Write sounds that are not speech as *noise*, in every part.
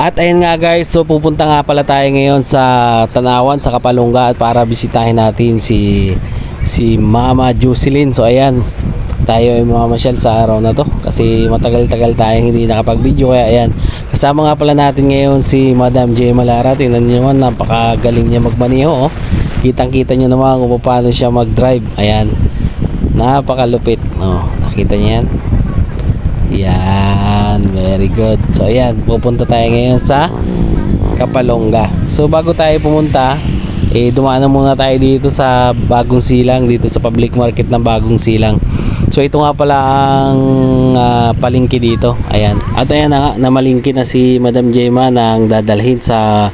ayun nga guys, so pupunta nga pala tayo ngayon sa Tanawan, sa Kapalungga at para bisitahin natin si si Mama Jocelyn. So ayan, tayo ay mamamasyal sa araw na to kasi matagal-tagal tayong hindi nakapag-video kaya ayan. Kasama nga pala natin ngayon si Madam J. Malara. Tingnan niyo naman, napakagaling niya magmaneho. Oh. Kitang-kita niyo naman kung paano siya mag-drive. Ayan. Napakalupit. Oh, nakita niyo yan? Yan, very good. So ayan, pupunta tayo ngayon sa Kapalongga. So bago tayo pumunta, eh dumaan muna tayo dito sa Bagong Silang, dito sa public market ng Bagong Silang. So ito nga pala ang ah, palengke dito. Ayan. At ayan na nga, namalingki na si Madam Jema ang dadalhin sa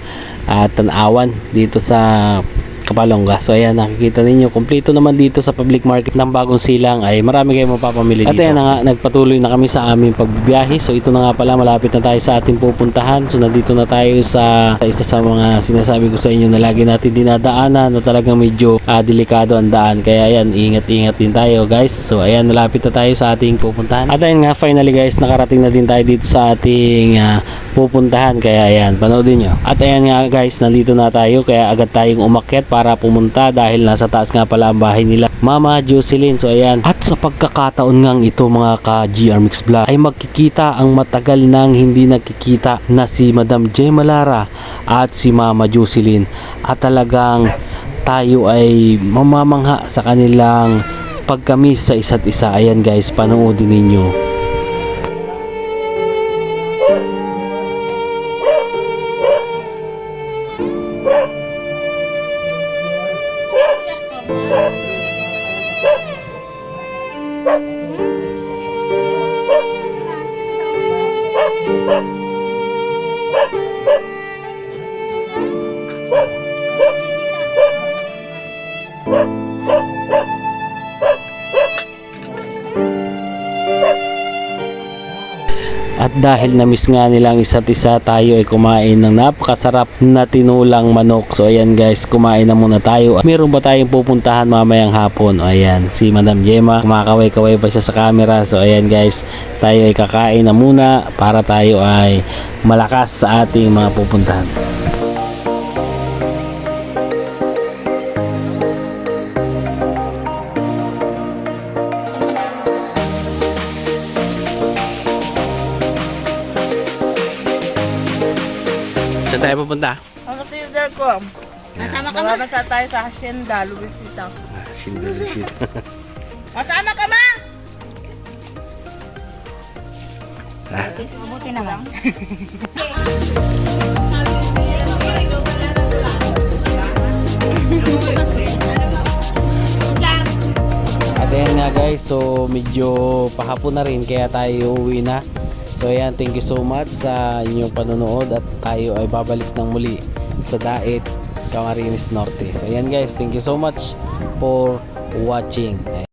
ah, Tanawan dito sa Kapalongga. So ayan, nakikita ninyo, kumpleto naman dito sa public market ng Bagong Silang ay marami kayong mapapamili dito. At ayan na nga, nagpatuloy na kami sa aming pagbibiyahe. So ito na nga pala, malapit na tayo sa ating pupuntahan. So nandito na tayo sa isa sa mga sinasabi ko sa inyo na lagi natin dinadaanan na talagang medyo ah, delikado ang daan. Kaya ayan, ingat-ingat din tayo guys. So ayan, malapit na tayo sa ating pupuntahan. At ayan nga, finally guys, nakarating na din tayo dito sa ating ah, pupuntahan. Kaya ayan, panoodin nyo. At ayan nga guys, nandito na tayo. Kaya agad tayong umakyat para pumunta dahil nasa taas nga pala ang bahay nila. Mama Jocelyn. So ayan. At sa pagkakataon ngang ito mga ka-GR Mix Vlog ay magkikita ang matagal nang hindi nakikita na si Madam J. Malara at si Mama Jocelyn. At talagang tayo ay mamamangha sa kanilang pagkamis sa isa't isa. Ayan guys, panoodin ninyo. At dahil na-miss nga nilang isa't isa tayo ay kumain ng napakasarap na tinulang manok. So ayan guys, kumain na muna tayo. Meron ba tayong pupuntahan mamayang hapon? O ayan, si Madam Gemma, kumakaway-kaway pa siya sa camera. So ayan guys, tayo ay kakain na muna para tayo ay malakas sa ating mga pupuntahan. Saan tayo pupunta? Ano theater ko? Masama ka ma? Marami sa tayo sa Hacienda, Luisita. Ah, Sindulisit. Masama *laughs* ka ma! ah, Mabuti naman. At ayan nga guys, so medyo pahapon na rin kaya tayo uwi na. So ayan, thank you so much sa inyong panonood at tayo ay babalik ng muli sa Daet, Camarines Norte. So ayan guys, thank you so much for watching.